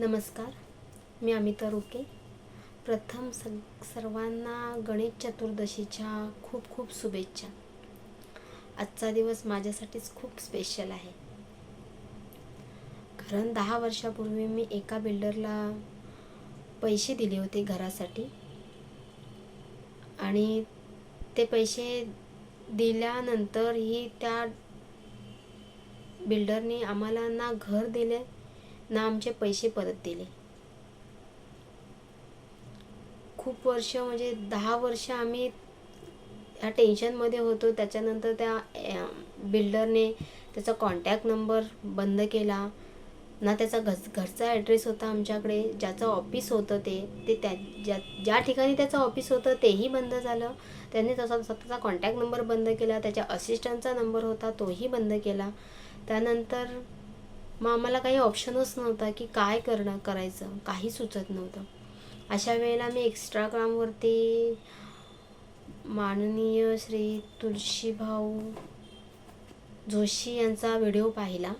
नमस्कार मी अमिता रोके. प्रथम सग सर्वांना गणेश चतुर्दशीच्या खूप खूप शुभेच्छा. आजचा दिवस माझ्यासाठीच खूप स्पेशल आहे. कारण दहा वर्षापूर्वी मी एका बिल्डरला पैसे दिले होते घरासाठी. आणि ते पैसे दिल्यानंतरही त्या बिल्डरने आम्हाला ना घर दिले ना आमचे पैसे परत दिले. खूप वर्ष म्हणजे दहा वर्ष आम्ही ह्या टेन्शनमध्ये होतो. त्याच्यानंतर त्या बिल्डरने त्याचा कॉन्टॅक्ट नंबर बंद केला. ना त्याचा घस घरचा ॲड्रेस होता आमच्याकडे. ज्याचं ऑफिस होतं ते ते त्या ज्या ज्या ठिकाणी त्याचं ऑफिस होतं तेही बंद झालं. त्यांनी तसा स्वतःचा कॉन्टॅक्ट नंबर बंद केला. त्याच्या असिस्टंटचा नंबर होता तोही बंद केला. त्यानंतर मग आम्हाला काही ऑप्शनच नव्हता की काय करणं करायचं. काही सुचत नव्हतं. अशा वेळेला मी एक्स्ट्राग्रामवरती माननीय श्री तुळशीभाऊ जोशी यांचा व्हिडिओ पाहिला.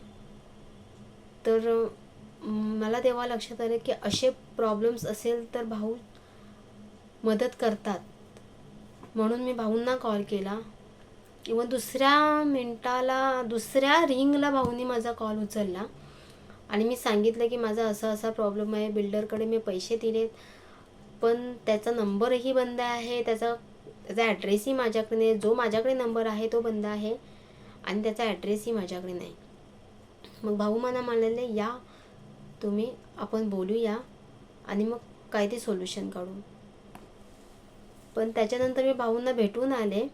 तर मला तेव्हा लक्षात आलं की असे प्रॉब्लेम्स असेल तर भाऊ मदत करतात. म्हणून मी भाऊंना कॉल केला. इवन दुसऱ्या मिनटाला दुसऱ्या रिंगला भाऊनी माझा कॉल उचलला. आणि मी सांगितलं की माझा असा असा प्रॉब्लेम आहे बिल्डरकडे मी पैसे दिलेत पण त्याचा नंबरही बंद आहे त्याचा त्याचा ॲड्रेसही माझ्याकडे नाही जो माझ्याकडे नंबर आहे तो बंद आहे आणि त्याचा ॲड्रेसही माझ्याकडे नाही. मग भाऊ मला म्हणाले या तुम्ही आपण बोलूया आणि मग काय ते सोल्युशन काढू. पण त्याच्यानंतर मी भाऊंना भेटून आले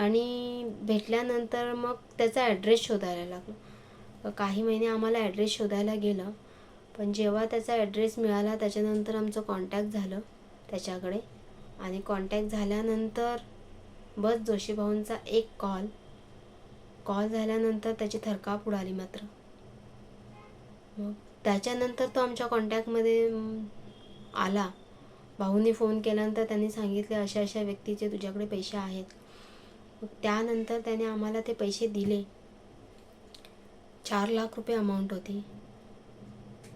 आणि भेटल्यानंतर मग त्याचा ॲड्रेस शोधायला लागलो. काही महिने आम्हाला ॲड्रेस शोधायला गेलं पण जेव्हा त्याचा ॲड्रेस मिळाला त्याच्यानंतर आमचं कॉन्टॅक्ट झालं त्याच्याकडे. आणि कॉन्टॅक्ट झाल्यानंतर बस जोशी भाऊंचा एक कॉल कॉल झाल्यानंतर त्याची थरकाप उडाली मात्र. मग त्याच्यानंतर तो आमच्या कॉन्टॅक्टमध्ये आला. भाऊनी फोन केल्यानंतर त्यांनी सांगितले अशा अशा व्यक्तीचे तुझ्याकडे पैसे आहेत. मग त्यानंतर त्याने आम्हाला ते पैसे दिले. चार लाख रुपये अमाऊंट होती.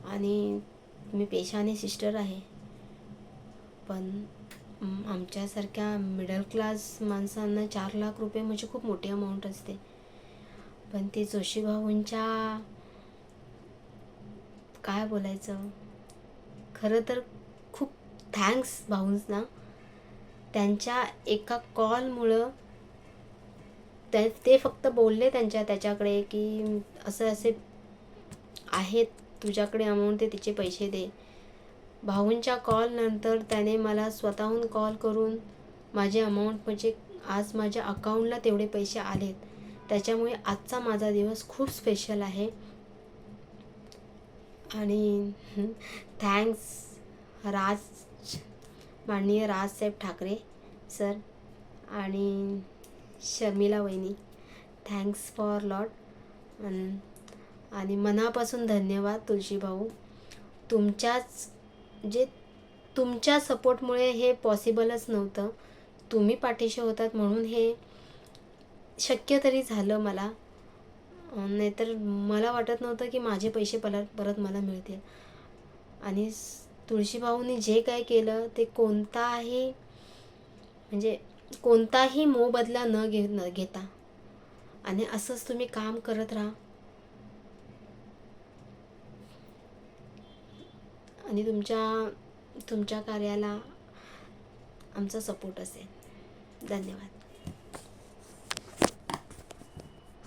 आणि मी पेशाने सिस्टर आहे. पण आमच्यासारख्या मिडल क्लास माणसांना चार लाख रुपये म्हणजे खूप मोठी अमाऊंट असते. पण ते जोशी भाऊंच्या काय बोलायचं? खरं तर खूप थँक्स भाऊंना त्यांच्या एका कॉलमुळं त्या ते फक्त बोलले त्यांच्या त्याच्याकडे की असं असे आहेत तुझ्याकडे अमाऊंट ते तिचे पैसे दे. भाऊंच्या कॉलनंतर त्याने मला स्वतःहून कॉल करून माझे अमाऊंट म्हणजे आज माझ्या अकाउंटला तेवढे पैसे आलेत. त्याच्यामुळे आजचा माझा दिवस खूप स्पेशल आहे. आणि थँक्स राज माननीय राजसाहेब ठाकरे सर आणि शर्मिला वहिनी. थँक्स फॉर लॉट आणि मनापासून धन्यवाद तुळशी भाऊ. तुमच्याच जे तुमच्या सपोर्टमुळे हे पॉसिबलच नव्हतं. तुम्ही पाठीशी होतात म्हणून हे शक्य तरी झालं मला. नाहीतर मला वाटत नव्हतं की माझे पैसे परत परत मला मिळतील. आणि तुळशीभाऊनी जे काय केलं ते कोणताही म्हणजे कोणताही मोबदला न घे न घेता. आणि असंच तुम्ही काम करत राहा. आणि तुमच्या तुमच्या कार्याला आमचा सपोर्ट असेल. धन्यवाद.